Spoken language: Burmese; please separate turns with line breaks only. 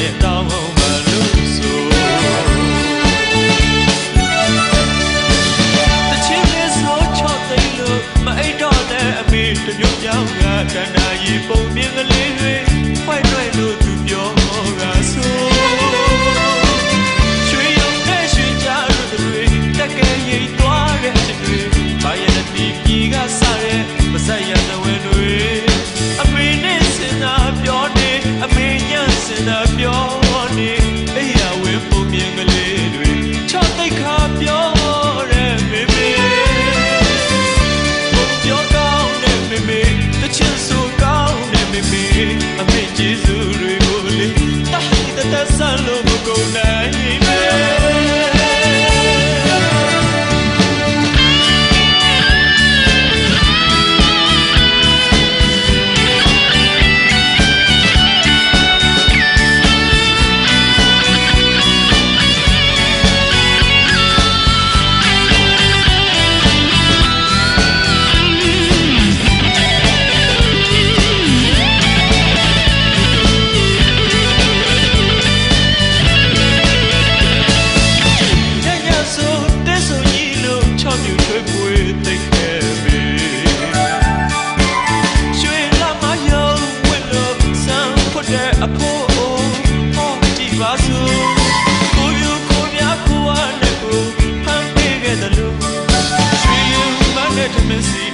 နဲ့တောင်းအောင်မလို့ဆိုတချင်လေးဆိုချော့သိလို့မအိတ်တော့တဲ့အမေတမျိုးကြောင့်ကကန္နာရီပုံမြင်ကလေးတွေဖိုက် love will go nightmare. Christmas Eve.